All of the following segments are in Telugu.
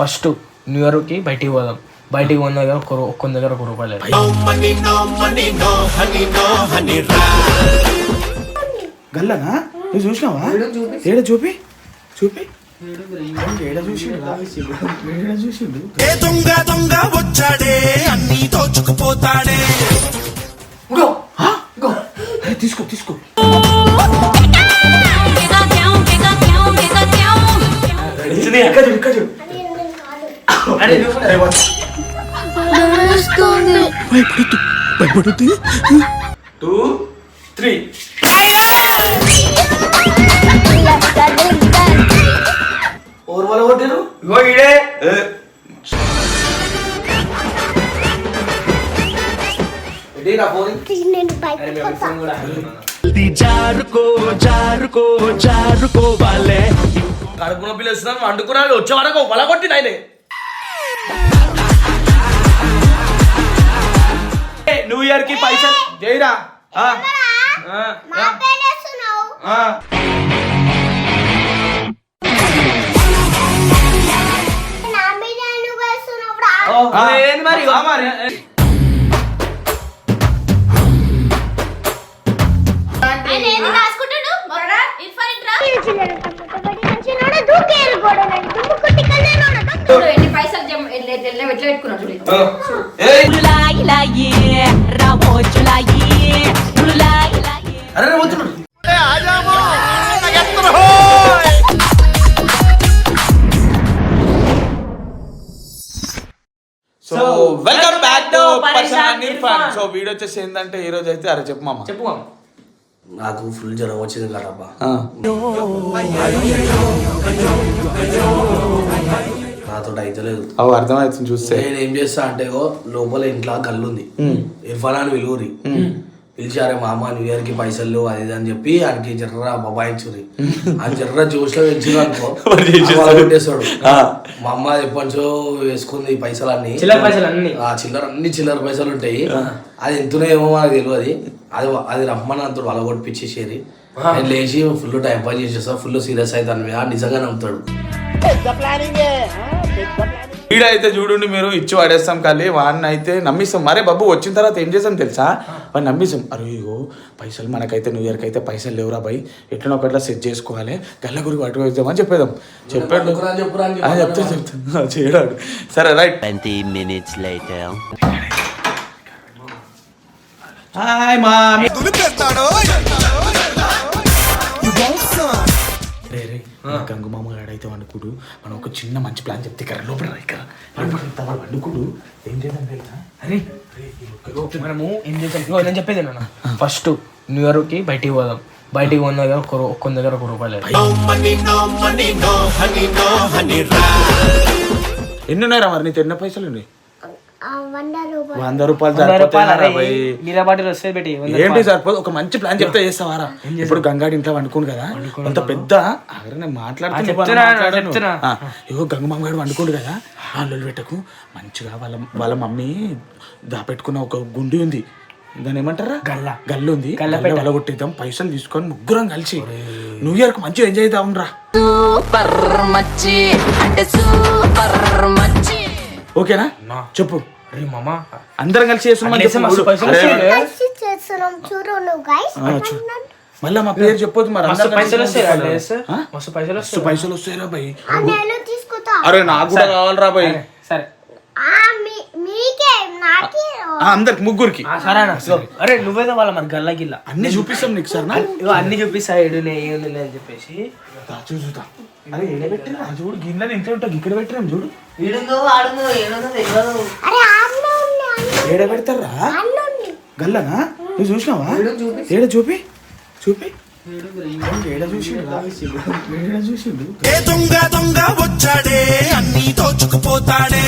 ఫస్ట్ న్యూ ఇయర్కి బయటికి పోదాం. బయటికి పోయిన దగ్గర ఒక ఒక్క దగ్గర ఒక రూపాయలు. గల్లనా? నువ్వు చూసినావా? ఏడ చూపి? చూపి. ఏ దొంగ దొంగ వచ్చాడే అన్ని దోచుకుపోతాడే. ఆ? అరే, తీసుకో. ఇక్కడ ఇక్కడ. భయపడద్దు. భయపడద్దు. Two three. వాళ్ళ కొట్టారు ఇగో. జారుకో జారుకో కడుపు నొప్పి లేస్తున్నాను వండుకున్నాడు వచ్చే వరకు వల కొట్టి నాయనే న్యూ ఇయర్కి పైసలు జైరా. ఏంది మరి? ఇర్ఫాన్ ఇట్రా. రే, పోతున్నాడు సో వెల్కమ్ బ్యాక్ టు పరేషాన్ ఇర్ఫాన్ సో వీడియో వచ్చేసి ఏంటంటే ఈ రోజు అయితే అరే చెప్పు మామ. చెప్పు మామ. నాకు ఫుల్ జ్వరం వచ్చింది కదబ్బా. నాతో అయితే లేదు అవు అర్థమవుతుంది చూస్తే. నేను ఏం చేస్తా అంటే ఓ లోపల ఇంట్లో కళ్ళుంది ఇర్ఫాన్ అని విలువరి. పిలిచారే మా అమ్మ న్యూ ఇయర్కి పైసలు అది ఇది అని చెప్పి ఆయనకి జర్ర బబాయించురి అని జర్ర జోష్లో పెంచిన అనుకో. కొట్టేస్తాడు. ఆ. మా అమ్మ ఎప్పటి నుంచో వేసుకుంది ఈ పైసలు అన్ని చిల్లర పైసలు అన్ని. ఆ చిల్లర అన్ని చిల్లర పైసలు ఉంటాయి. అది ఎంతనో ఏమో మనకు తెలియదు అది అది రమ్మని అంతా వాళ్ళ కొట్టిపించేసేది నేను లేచి ఫుల్ టైం పాస్ చేసేస్తా ఫుల్ సీరియస్ అయితే దాని మీద నిజంగా నమ్ముతాడు వీడియో అయితే చూడండి మీరు ఇచ్చి పడేస్తాం కలి వాడిని అయితే నమ్మిస్తాం. మరే బాబు వచ్చిన తర్వాత ఏం చేస్తాం తెలుసా? వాడిని నమ్మిస్తాం. అరే ఇగో పైసలు మనకైతే న్యూ ఇయర్కి అయితే పైసలు లేవురా భయ్ ఎట్లనో ఒకట్లా సెట్ చేసుకోవాలి. గల్ల గురికి పట్టుకొద్దామని చెప్పేదాం చెప్పాడు. చెప్తా చెప్తా. చేయడాడు. సరే రైట్. 20 minutes later. హాయ్ మామి. గంగు మామ అయితే వండుకుడు మనం ఒక చిన్న మంచి ప్లాన్ చెప్తే ఇక్కడ. లోపల ఇక్కడ వండుకుడు. ఏం చేద్దాం తెలుసా అరే ఇగో మనము ఏం చేద్దాం? ఇగో నేను చెప్పేది నాన్న ఫస్ట్ న్యూ ఇయర్కి బయటికి పోదాం. బయటికి పోయిన దగ్గర ఒక్క దగ్గర ఒక రూపాయలు నో నో నో ఎన్ని ఉన్నారా మరి నీకు ఎన్ని పైసలు ఉన్నాయి? వంద రూపాయలు. వస్తే పెట్టి ఏంటి. సరిపోదు? ఒక మంచి ప్లాన్ చెప్తే చేస్తావారా? ఇప్పుడు గంగాడి ఇంట్లో వండుకోను కదా. అంత పెద్ద నేను మాట్లాడుతున్నా ఇగో గంగమామ గారు వండుకోడు కదా. వాళ్ళు పెట్టకు. మంచిగా వాళ్ళ వాళ్ళ మమ్మీ దాపెట్టుకున్న ఒక గుండి ఉంది. దాని ఏమంటారా? గల్ల. గల్లు ఉంది. గల్ల వలగొట్టేద్దాం. పైసలు తీసుకొని ముగ్గురం కలిసి న్యూ ఇయర్కి మంచిగా ఎంజాయ్ చేద్దాం రా. సూపర్ మచ్చి అంటే సూపర్ మచ్చి ఓకేనా. చెప్పు. అరే మామ. అందరం కలిసి చేస్తున్నాం వస్తాయి. చూడు మళ్ళీ మా పేరు చెప్పొద్దు మరి. మస్తు పైసలు వస్తాయి? మస్తు పైసలు మస్తు వస్తాయి పైసలు భయ్ నేను తీసుకుంటా అరే నాకు కూడా కావాలరా భయ్ సరే, సరే. ఆ, మీ- మీకే నాకే. ఆ, అందరికి ముగ్గురికి. అరే నువ్వేదో వాళ్ళ మరి గల్ల గిల్ల. అన్ని చూపిస్తాం నీకు సార్ అన్ని చూపిస్తా ఏడునే ఏడునే అని చెప్పేసి. చూసుతా అరే ఏడ పెట్టినా చూడు గిన్నెలు ఇంట్లో ఉంటా ఇక్కడ పెట్టినాం చూడు. ఏడ పెడతారా గల్లనా? నువ్వు చూసినావా? ఏడ చూపి? చూపి? ఏడ చూసిండు? ఏడ చూసిండు? ఏ దొంగ దొంగ వచ్చాడే అన్ని దోచుకుపోతాడే.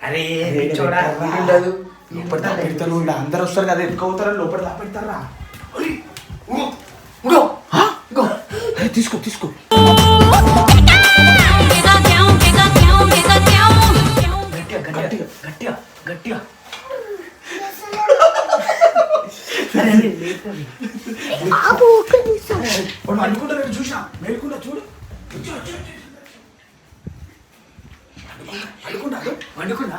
అరే చూడా అందరు వస్తారు కదా ఎక్కువ అవుతారని లోపల దా పెడతారా అరే తీసుకో తీసుకో. గట్టిగా గట్టిగా అనుకుంటారు చూసా మేలుకుండా చూడు పట్టుకోరా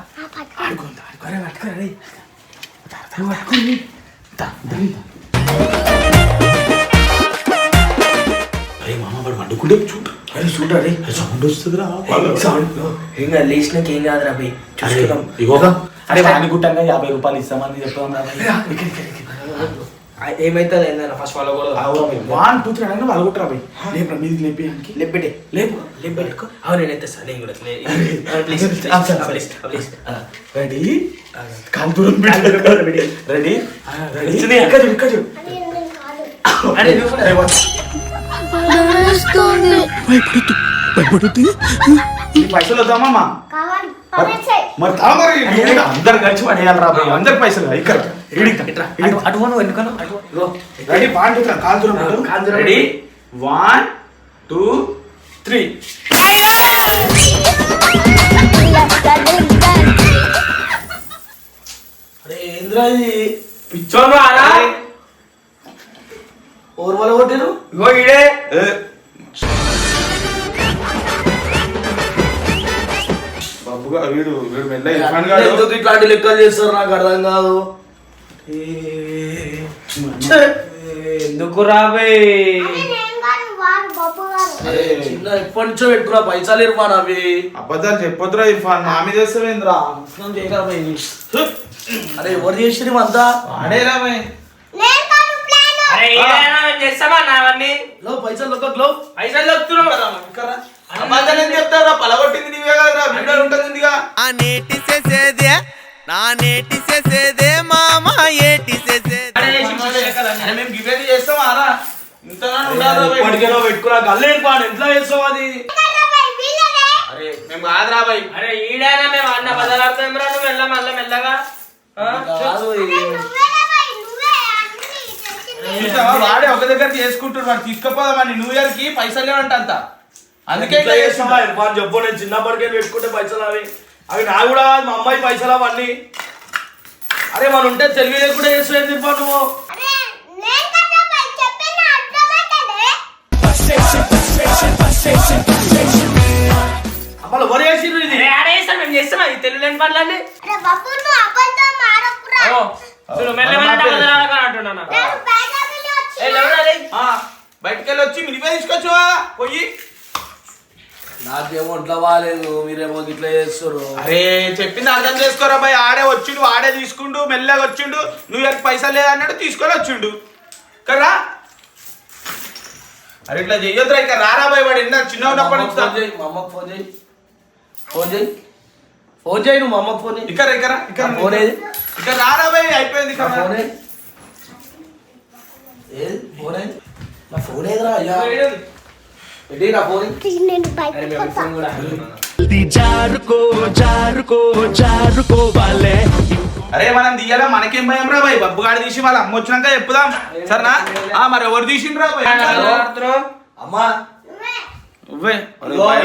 సౌండ్ వస్తుందిరా లేచినాక ఏం కాదురా చూసుకుందాం. ఇగో అరే వాడిని గుట్టంగా యాభై రూపాయలు ఇస్తామని చెప్తాం రా ఏమైతే ఏందన్న ఫస్ట్ వాళ్ళ కూడా త్రీ అనగా వాళ్ళు కొట్టరా బై? లేపు మీదికి లేపేయడానికి లేపెట్టే లేపు. లేపెట్టుకో అవును నేను ఎత్తా నేను కూడా లే- ప్లీజ్ ఆ, సరే, సరే. Please. Please ready? కాంతూరం ready. Ready. ఇక్కడ చూడు ఇక్కడ చూడు. అది నేను అరే ఈ పైసలు వద్దామా మరి తా మరి అందరు కలిసి పడేయాలి రా భయ్ అందరికి పైసలు ఇక్కడ. అటు పోను ఎందుకను రెడీ కాంతూరం కాంతూరం. రెడీ. One two three. అరే ఏంద్రా ఇది? పిచ్చోను ఆరా ఓరు వల్ల కొట్టిరు ఇగో ఈడే. వీడు వీడు మెల్ల ఇర్ఫాన్ గాడు ఎందుకు ఇట్లాంటి లెక్కలు చేస్తారు? నాకు అర్థం కాదు! ఎందుకు రాబే ఎప్పటి నుంచో పైసలు అవి. అబద్ధాలు చెప్పొద్దురా ఇర్ఫాన్ మా మీద చేస్తావేంద్రా? అరే ఎవరు చేసిరు అంతా? కాదు ప్లాన్ ఆ నేటి చేసేదే నా నేటి చేసేదే మామ ఏటి చేసేదే. ఇర్మాన్ ఎట్లా చేస్తావు అది? అరే మేము కాదురా అరే ఈడైనా మేము అన్న బదలాడుతాం రా నువ్వు వెళ్ళ మళ్ళీ మెల్లగా. చూసావా? వాడే ఒక దగ్గర చేసుకుంటాడు వాడు తీసుకుపోదామని న్యూ ఇయర్కి పైసలు లేవంట అంత అందుకే చేస్తున్నా చెప్పు నేను చిన్నప్పటికే పెట్టుకుంటే పైసలు అవి అవి నా కూడా మా అమ్మాయి పైసలు అవన్నీ. అరే మన ఉంటే తెలివి లేకుండా చేస్తుంది ఇర్ఫాన్ నువ్వు? అరే నేను కదా భయ్ చెప్పిన అర్థమైతలే. అమ్మాయి ఎవరు చేసిర్రు ఇది? అరే ఆడేస్తాం మేము చేస్తాం ఇది తెలుగు లేని పనులన్నీ. అరే బాబు నువ్వు అబద్ధం ఆడకురా. ఓ, చూడు మెల్ల మెల్ల బదలాడక అంటున్నాను నేను బయట వెళ్ళి వచ్చి ఏ, లేవురా రే. బయటకు వెళ్ళి వచ్చి మినివే తీసుకొచ్చు పోయి. నాకేమో ఇట్లా బాగాలేదు మీరేమో ఇట్లా చేస్తారు అరే చెప్పింది అర్థం చేసుకోరా భయ్. ఆడే వచ్చిండు ఆడే తీసుకుండు మెల్లగా వచ్చిండు. న్యూ ఇయర్ పైసలు లేదన్నాడు తీసుకొని వచ్చిండు. కర్రా? అరే ఇట్లా చెయ్యొద్దురా ఇక రారా భయ్ వాడు. ఎన్న చిన్న ఉన్నప్పటి నుంచి? ఫోన్ చేయి మా అమ్మకి ఫోన్ చేయి. ఫోన్ చేయి. ఫోన్ చేయి నువ్వు మా అమ్మకి ఫోన్ చేయి. ఇక్కడ ఇక్కడ ఇక్కడ ఫోన్ ఏది? ఇక్కడ రారా భయ్ అయిపోయింది ఇక్కడ. ఫోన్ ఏది? ఏది? ఫోన్ ఏది? నా ఫోన్ ఏదిరా? అయ్యా. అరే జారుకో జారుకో మనం తీయాలా? మనకేం భయం రా భయ్ బబ్బుగాడు తీసి వాళ్ళ అమ్మ వచ్చినాక చెప్పుదాం. సరేనా? ఆ మరి ఎవరు అమ్మా.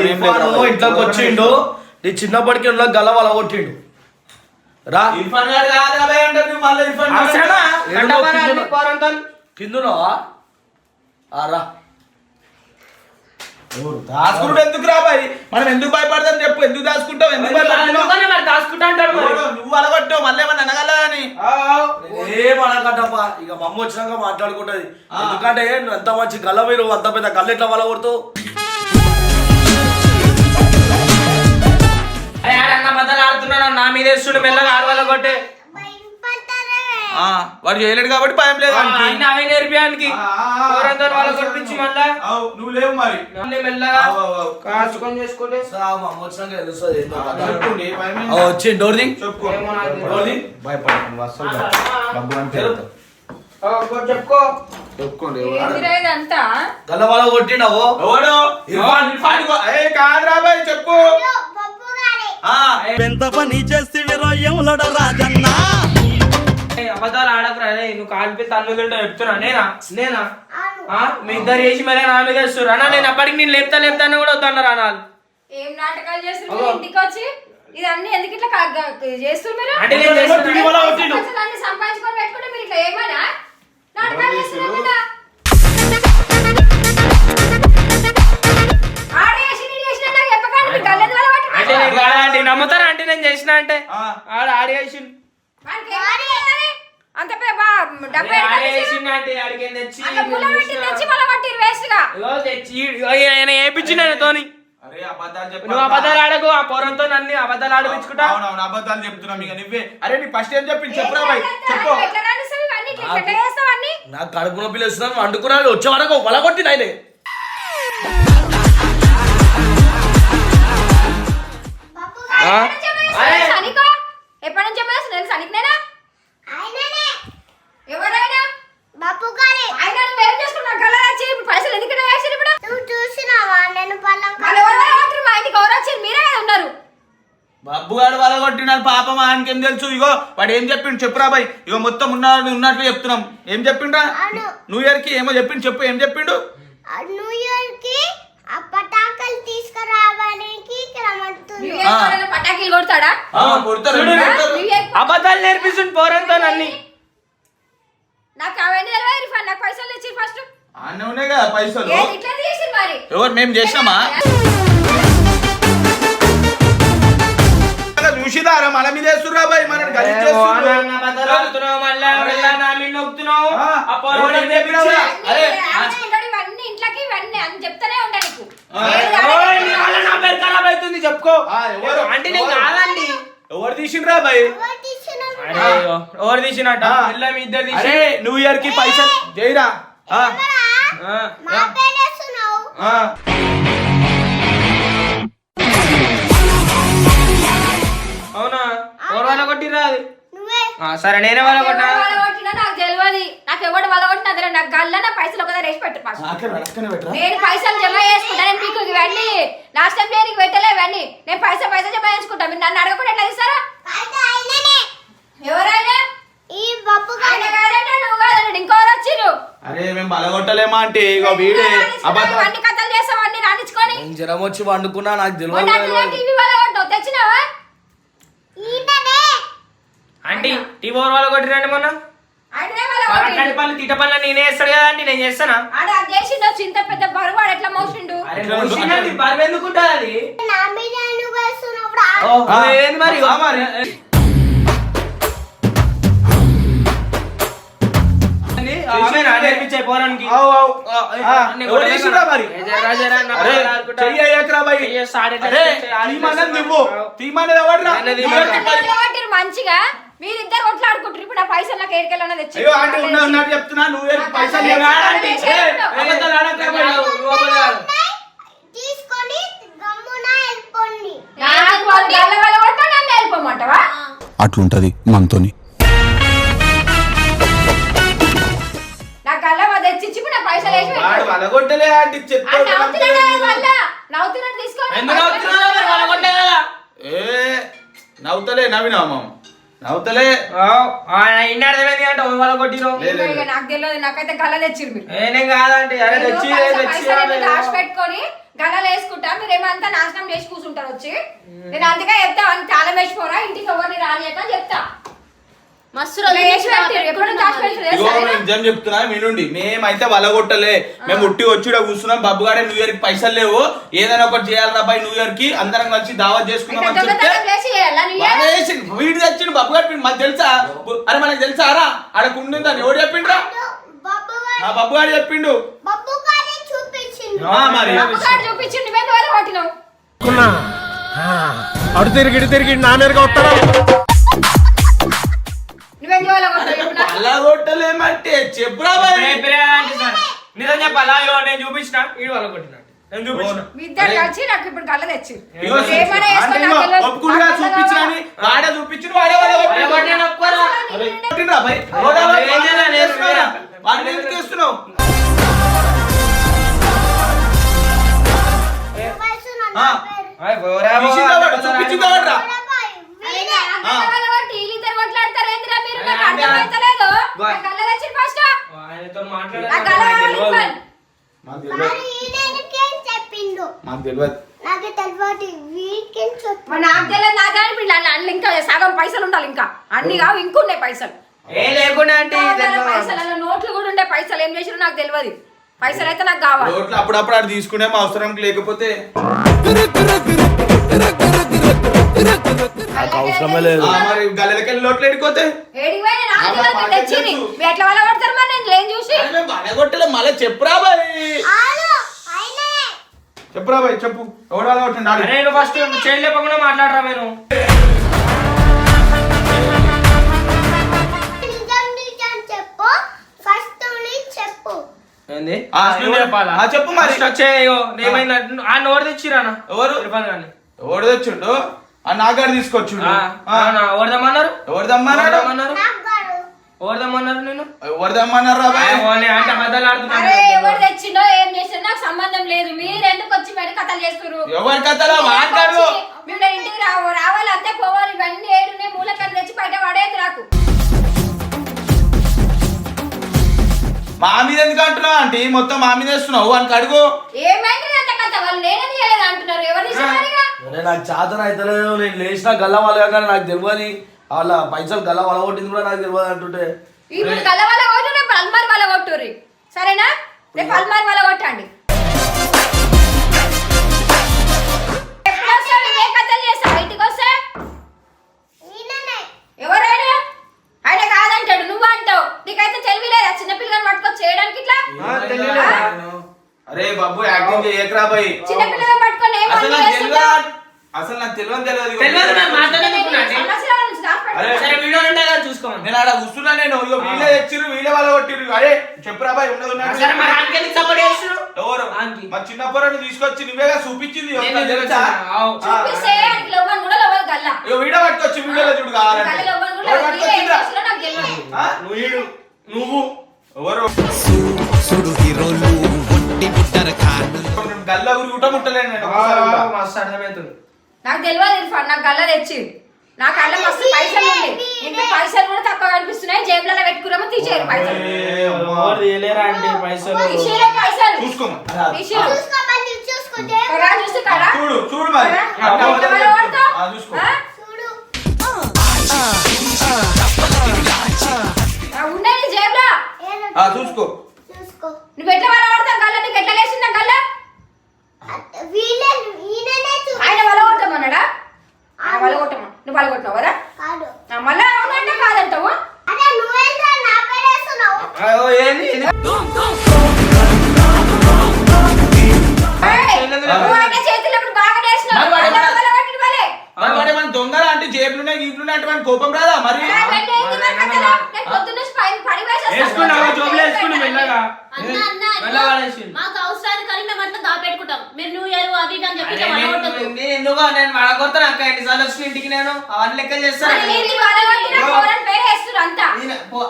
ఇర్ఫాను ఇంట్లోకి వచ్చిండు. నీ చిన్నప్పటికి ఉన్న గల వల కొట్టిండు. రా. ఇర్ఫాన్ గారు కాదు మళ్ళీ ఇర్ఫాన్ అవసరమా ఏడో గంటపరా కిందన. అన్ని పోరంతాలు. కిందున్నావా ఆ రా దాచుకుంటే ఎందుకు రా భయ్ మనం ఎందుకు భయపడతాం చెప్పు? ఎందుకు దాచుకుంటావు ఎందుకు దాచుకుంటా అంటారు? నువ్వు అలగొట్టావు మళ్ళీ ఏమన్నా అనగలని ఏం అనకంటప్పా ఇక మా అమ్మ వచ్చినాక మాట్లాడుకుంటది. ఎందుకంటే నువ్వు ఎంత మంచి గల్ల మీరు అంత పెద్ద గల్ల ఎట్లా వల కొడుతావు? ఆడుతున్నాడు నా మీద వేస్తుండే మెల్లగా ఆడవాళ్ళ కొట్టే. వాడు చేయలేడు కాబట్టి భయం లేదు. ఆయన నేర్పియానికి. వాళ్ళ కొట్టించి మళ్ళా. అవు, నువ్వు లేవు మరి. ఏం ఆ, వచ్చి డోర్ దింగ్. భయపడకండి అస్సలు ఆ, ఆ, ఆ. డబ్బు అంటే చెప్పుకో. చెప్పుకోండి ఏందిరా ఇదంతా? గల్ల వల కొట్టిండవు ఎవడు? కాదురా చెప్పు బొబ్బు గారే. ఆ, ఎంత పని చేస్తే కాలిపి తల్లు తింటా చెప్తున్నా. నేనా? నేనా? మీ ఇద్దరు చేసి మరే నా మీద ఇస్తారు అన్న నేను అప్పటికి నేను లేపుతా లేపుతా కూడా వద్దన్న అన్నారు ఏం నాటకాలు చేస్తున్నారు? ఇంటికి వచ్చి ఇదన్నీ ఎందుకు ఇట్లా చేస్తున్నారు అంటే నేను సంపాదించుకొని పెట్టుకుంటే మీరు ఇట్లా నాటకాలు చేస్తున్నారు అంటే నమ్ముతారా? అంటే నేను చేసిన అంటే ఆడ ఆడి వేయించిన తోని. అరే అబద్ధాలు చెప్పు నువ్వు అబద్ధాలు ఆడకు ఆ పొరంతో నన్ను అబద్ధాలు ఆడిపించుకుంటా? అవునవును అబద్ధాలు చెప్తున్నాం ఇక నువ్వే. అరే నీ ఫస్ట్ ఏం చెప్పింది? చెప్పురా బాయ్. చెప్పు. నాకు కడుపు నొప్పి లేస్తున్నాను వండుకున్నాను వచ్చే వరకు వల కొట్టి నాయనే. సనికో ఎప్పటి నుంచి చెప్పేసి తెలుసు సనికినేనా ఆయననే ఎవరైనా బాబు గారి ఆయన నువ్వు ఏం చేసుకున్నావు గల్ల వచ్చి ఇప్పుడు పైసలు ఎందుకు వేసారు ఇప్పుడు నువ్వు చూసినావా నేను పళ్ళం వాళ్ళు ఎవరు కొట్టిరు? మా ఇంటికి ఎవరు వచ్చారు? మీరే ఉన్నారు. బబ్బు గాడు వల కొట్టినాడు పాపం ఆయనకేం తెలుసు? ఇగో వాడు ఏం చెప్పిండు చెప్పురా బాయ్. ఇగో మొత్తం ఉన్నది ఉన్నట్లు చెప్తున్నాం. ఏం చెప్పిండ్రా. న్యూ ఇయర్కి ఏమో చెప్పిండు చెప్పు ఏం చెప్పిండు? న్యూ ఇయర్కి ఆ. పటాకులు తీసుకురావడానికి పటాకీలు కొడతాడా అబద్ధాలు నేర్పిస్తుంది పోరంతో నన్ను నాకు అవన్నీ నాకు పైసలు తెచ్చి ఫస్ట్ ఆనే ఉన్నాయి కదా పైసలు? ఎవరు మేము చేసామా చూసిదారా మన మీద వేస్తుర్రా బాయ్? మన చెప్పుకో? అంటే నేను ఎవరు? కాదండి. ఎవరు తీసిండ్రా బాయ్? ఎవరు తీసినట్ట ఇయర్కి పైసలు జైరా. అవునా? ఎవరు వాళ్ళ కొట్టిరా అది. నువ్వే. ఆ, సరే నేనే వాళ్ళ కొట్టినా? వలగొట్టినా నాకు తెలియదు నాకు ఎవడు వలగొట్టినా తెలియదు నాకు గల్ల నా పైసలు ఒకదా రేసి పెట్టు ఫస్ట్ నేను పైసలు జమ చేసుకుంటా నేను మీకు ఇవన్నీ లాస్ట్ టైం దేనికి పెట్టలే ఇవన్నీ నేను పైసలు పైసలు జమ చేసుకుంటా. మీరు నన్ను అడగకుండా ఎట్లా ఆయననే ఎవరైనా? అరే మేము బలగొట్టలేమా అంటే ఇక వీడే అన్ని కథలు చేసావు అన్ని రాణించుకొని. నేను జ్వరం వచ్చి వండుకున్నా నాకు తెలియదు టీవీ తెచ్చినావా? ఆంటీ టీ ఓవర్ వాళ్ళ కొట్టిరండి మొన్న? కొట్టిండు. అట్లాంటి పనులు తిట్ట పనులు నేనే చేస్తాడు కదా అండి నేను చేస్తానా? ఆడ అది చేసిండు ఇంత పెద్ద బరువు ఆడ ఎట్లా మోసిండు? అరే బరువు ఎందుకుంటుంది అది? నా మీద నువ్వు వేస్తున్నప్పుడు ఆ- ఏంది మరి? ఆ, మరి. మంచిగా మీరిద్దరు కొట్లాడుకుంటారు ఇప్పుడు నా పైసలు నాకు ఏడుకెళ్ళన్నా తెచ్చి అయ్యో ఆంటీ ఉన్నా ఉన్నట్టు చెప్తున్నా నువ్వు పైసలు. తీసుకొని గమ్మున వెళ్ళిపోండి నాకు వాళ్ళ కొట్టా నన్ను వెళ్ళిపోమంటావా అట్లుంటది మనతోని కదా ఏ నవ్వుతలే నవ్వినా మామ? నవ్వుతలే. అంటే వాళ్ళ కొట్టిరు నాకు తెలియదు నాకైతే గల్ల తెచ్చిరు మీరు. నేనేం కాదంటే అరే తెచ్చి తెచ్చి పెట్టుకొని వేసుకుంటా నాశనం చేసి కూర్చుంటారు వచ్చి. నేను అందుకే చెప్తా అని తాళం వేసిపోరా ఇంటికి ఎవరిని అని చెప్తా. మస్తు నిజం చెప్తున్నా వినుండి మేమైతే వలగొట్టలే. మేము ఉట్టి వచ్చి కూర్చున్నాం. బబ్బు గాడే న్యూ ఇయర్కి పైసలు లేవు. ఏదైనా ఒకటి చేయాలి బాయ్ న్యూ ఇయర్కి. అందరం కలిసి దావత్ ఇట్లా అని చెప్తే. వీడు తెచ్చిండు గారు మాకు తెలుసా? అరే మనకు తెలుసా? రా. ఆడ కుండిందని ఎవడు చెప్పిండ్రా గారు. చెప్పిండు. మరి. కొట్టినావు అడు తిరిగి తిరిగి నా మీదగా వస్తాడా చెప్పు నాకు. వలగొట్టలేమంటే చెప్పురా నిజం చెప్పాలా ఇగో నేను చూపించిన? ఈడు వాళ్ళ కొట్టినట్టు నేను చూపించిన. మీ ఇద్దరు కలిసి నాకు ఇప్పుడు గల్ల తెచ్చి. నాకు చూపించని వాడే చూపించిన వాడే వాడే ఒప్పుకోరా? కొట్టిండ్రా బాయ్. ఏం చేయాలి? నేను వేరా. వాడిని ఎందుకు చేస్తున్నావు వేస్తున్నాను ఇంకా సగం పైసలు ఉండాలి ఇంకా. అన్ని కావు ఇంకా ఉన్నాయి పైసలు. ఏ లేకుండా అంటే? పైసలు నోట్లు కూడా ఉండే పైసలు ఏం చేసినా నాకు తెలియదు పైసలు అయితే నాకు కావాలి. అప్పుడప్పుడు అది తీసుకునే అవసరం లేకపోతే నాకు అవసరమే లేదు. ఆ, మరి లోట్లు ఎడిపోతే ఎట్లా వాళ్ళ కొడతారు నేను లేని చూసి? కొట్టలే మళ్ళీ చెప్పురా బాయ్. చెప్పురా బాయ్ చెప్పు. ఎవడు కొట్టండి నువ్వు ఫస్ట్ చేయి లేపకుండా మాట్లాడరా నేను నిజం నిజం చెప్పు. ఫస్ట్ నీ చెప్పు. ఏంది? ఆ, ఫస్ట్ నువ్వు ఎవరు? చెప్పాలా ఆ, చెప్పు మరి. ఏమైంది? ఆ నోరు తెచ్చిరానా ఎవరు? ఎవడు తెచ్చిండు? ఆ నాగాడు ఆ, అవునా? ఎవరిదమ్మన్నారు ఎవరు దమ్మన్నాడు ఎవరిదమ్మన్నారు గారు ఎవరిదమ్మన్నారు నేను ఎవరు అంటే తెచ్చిండో ఏం చేసిండో నాకు సంబంధం లేదు. మీరు ఎందుకు వచ్చి మరి కథలు చేస్తున్నారు ఎవరి కథలో? మాట్లాడు. మేము నా ఇంటికి రావు రావాలి అంతే పోవాలి ఇవన్నీ ఏడున్నాయి మూలకం తెచ్చి బయట పడేది నాకు. మా మీద ఎందుకు అంటున్నావు ఆంటీ? మొత్తం మా మీద వేస్తున్నావు. వానికి అడుగు. నాకు చేతన అవుతలేదు నేను లేచిన గల్ల వాళ్ళ కానీ నాకు తెలియదు వాళ్ళ పైసలు గల్ల వాళ్ళ కొట్టింది కూడా నాకు తెలియదు అంటుంటే. ఇప్పుడు గల్ల వాళ్ళ కొట్టు రేపు అల్మార్ వాళ్ళ కొట్టుర్రి. సరేనా? రేపు అల్మార్ వాళ్ళ కొట్టండి ఎప్పుడు వస్తావు? నువ్వు ఏ కథలు చేస్తావు ఇంటికి వస్తే ఈయననే ఎవరైనా ఆయన కాదంటాడు నువ్వు అంటావు నీకైతే తెలివి లేదా చిన్నపిల్లగాని పట్టుకొని చేయడానికి ఇట్లా అరే బాబు యాక్టింగ్ చేయకరా బాయ్ చిన్నపిల్లగాని పట్టుకొని ఏం అసలు పని నాకు చేస్తుంటావు? తెలియదు అసలు నాకు తెలియదు తెలియదు తెలియదు నాకు మాత్రమే నేను చెప్పుకున్నా ఈ సమస్యల నుంచి దాచిపెట్టుకో. అరే, సరే వీడియో ఉంటే కదా చూసుకోమని నేను ఆడ కూర్చున్నా నేను ఇగో వీళ్ళే తెచ్చిర్రు వీళ్ళే వాళ్ళ కొట్టిర్రు అరే చెప్పురా బాయ్ ఉన్నది ఉన్నట్టు సరే మరి ఆయనకెందుకు సపోర్ట్ చేస్తున్నావు ఎవరు ఆంటీ. మా చిన్న పొరను తీసుకొచ్చి నువ్వేగా చూపించింది నేను ఎవరికైనా ఎందుకు తెలుసా? చూపిస్తే ఆయనకి లవ్వని కూడా లవ్వదు గల్లా ఇగో వీడియో పట్టుకొచ్చి వీడియోలో చూడు కావాలంటే గల్లా లవ్వని కూడా ఎవరు లవ్వదు. వీడే ఏం పట్టుకొచ్చిండ్రా? చేస్తున్నాడో నాకు తెలియదు. ఆ? నువ్వు ఈడు. నువ్వు ఎవరు గల్లా ఊరి ఊట ముట్టలేను నేను ఒకసారి కూడా. మస్తు అర్థమవుతుంది నాకు తెలియదు ఇర్ఫాన్ నాకు గల్లా తెచ్చి నా కళ్ళ మస్తు పైసలు ఉండే ఇంట్లో పైసలు కూడా తక్కువ కనిపిస్తున్నాయి జేబులలో పెట్టుకున్నామో తీసేయరు పైసలు ఏ అమ్మా. ఎవరు తీయలేరా అంటే పైసలు తీసేయరు పైసలు చూసుకోమా తీసేయరు చూసుకో చూడు చూడు మరి. చూసుకో. జేబులో. చూసుకో. చూసుకో. నువ్వు ఎట్లా వాళ్ళ వాడతావు? గల్ల నీకు ఎట్లా లేచిందా గల్ల ఆయన వాళ్ళ కొట్టమన్నాడా? కొట్టమా నువ్వు వాళ్ళ కొట్టావు కదా మళ్ళా అవునంటే కాదంటావు? ఏంది? నేను వడగొడతాను అక్క ఎన్నిసార్లు వచ్చిన ఇంటికి నేను? అవన్నీ లెక్కలు చేస్తాను.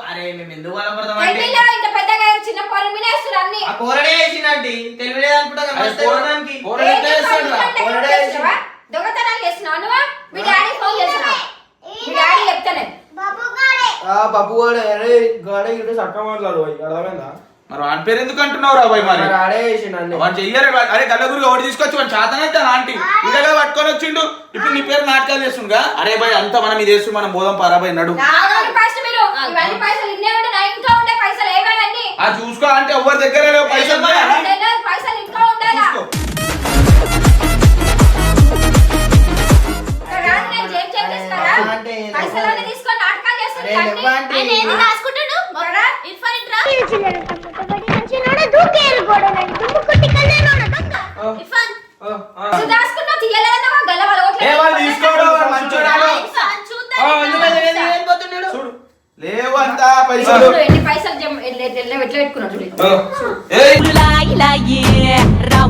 అరే మేము ఎందుకు అయ్యారు, చిన్న పోరని మీద వేస్తున్నారు అన్ని. ఆ కూరడే వేసినట్టు తెలివిలేదు అనుకుంటా? దొంగతనాలు చేస్తున్నావా? నువ్వు? మీ డాడీ ఫోన్ చేస్తున్నావు? మీ డాడీ చెప్తానే బాబు గారే పప్పు కూడా అరే గాడే ఇటు చక్క మాట్లాడు అర్థమైందా? మరి వాడి పేరు ఎందుకు అంటున్నావు రా బాయ్ మరి? వాడు చెయ్యరు అరే గల్ల గురికి ఒకటి తీసుకొచ్చి వాడు చేతనైతే ఆంటీ. ఇడగా పట్టుకొని వచ్చిండు. ఇప్పుడు నీ పేరు నాటకాలు చేస్తుండగా? అరే బాయ్ అంతా మనం ఇది వేస్తూ మనం పోదాం పారా బాయ్ నడు. ఆ చూసుకో అంటే ఎవరి దగ్గర లేవు పైసలు. పైసలు లేవంతా పైసలు. పైసలు ఎట్లా ఎట్లా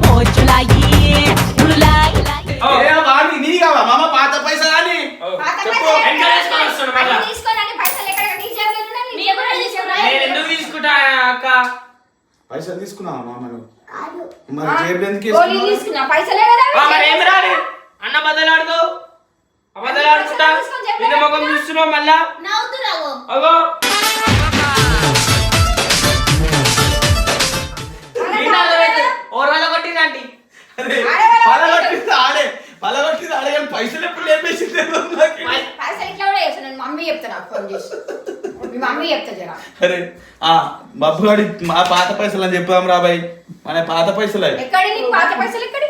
పైసలు తీసుకున్నావా మామ నువ్వు కాదు. మరి జేబులు ఎందుకు గోళీలు వేసుకున్నావు? తీసుకున్నా. పైసలే కదా ఆ, మరి అన్న నిన్న ముఖం చూస్తున్నావు మళ్ళా? నవ్వుతురావు అగో. ఆడే కానీ పైసలు ఎప్పుడు లేపేసింది. పైసలు ఇట్లా కూడా చేస్తాను మమ్మీ చెప్తా నాకు ఫోన్ చేసి. మీ మమ్మీ చెప్తా జరా. అరే ఆ బబ్బుగాడి మా పాత పైసలు అని చెప్పాం రాబాయ్ మన పాత పైసలు. ఎక్కడి నీకు పాత పైసలు ఎక్కడి?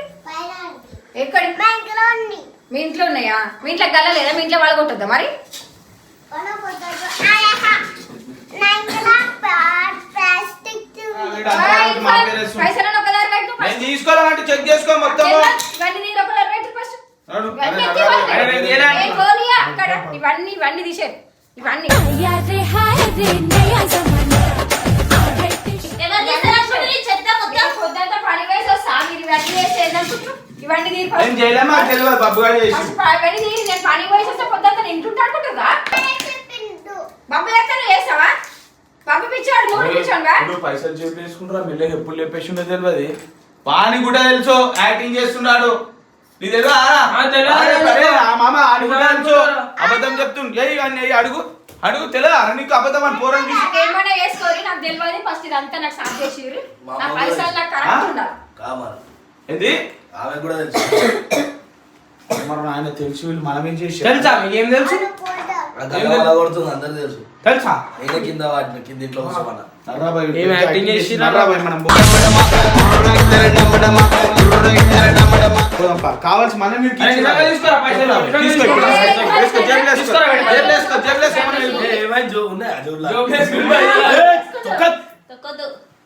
ఎక్కడి? బ్యాంకులో ఉంది మీ ఇంట్లో ఉన్నాయా? మీ ఇంట్లో గల్ల లేదా? మీ ఇంట్లో వాళ్ళు కొట్టద్దా మరి నా ఇంట్లో పైసలను ఒక దారి పెట్టు నేను తీసుకోవాలంటే చెక్ చేసుకో మొత్తం ఇవన్నీ. ఇవన్నీ. అరే, నేను ఇవన్నీ పని తెలియదు గారు చేసి. పని వస్తే పొద్దుంతా ఇంటుంటా అనుకుంటుందా బాబు ఎక్కడ చేస్తావా బాబు పిచ్చాడు మూడు పిచ్చాడుగా ఇప్పుడు పైసలు చెప్పి వేసుకుంటారా మెల్లగా ఎప్పుడు లేపేసి ఉండదు తెలియదు వాని కూడా తెలుసు యాక్టింగ్ చేస్తున్నాడు. నీ తెలియదా మామ తెలియదు. అబద్ధం చెప్తుండే. ఏ ఇవన్నీ అడుగు. అడుగు తెలియదా నీకు అబద్ధం అని పోరం చూసి. నాకేమైనా వేసుకోరి నాకు తెలియదు ఫస్ట్ ఇదంతా నాకు సాఫ్ చేసిర్రు. నా పైసలు నాకు కరెక్ట్ ఉండాలి. కామన్. ఏంది? ఆమె కూడా తెలుసు. మరి ఆయన తెలిసి వీళ్ళు మనం ఏం చేసి తెలుసా? మీకు ఏం తెలుసు? కొడుతుంది కింద వాటిని ఇంట్లో కూర్చోమన్నా ఏం యాక్టింగ్ మనం. కావాల్సి మనం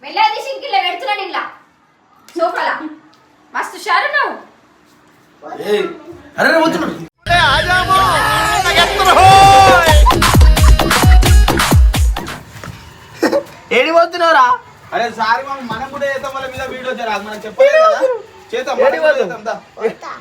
మెల్లగా తీసి పెడుతున్నాను ఇలా సోఫాలా? మస్తు షారు నువ్వు అరే రే, వస్తున్నాడు ఏడి పోతున్నావురా? అరే సారీ మామ మనం కూడా చేద్దాం వాళ్ళ మీద వీడియో జరగాలి మనం చెప్పలేదు కదా. చేద్దాం.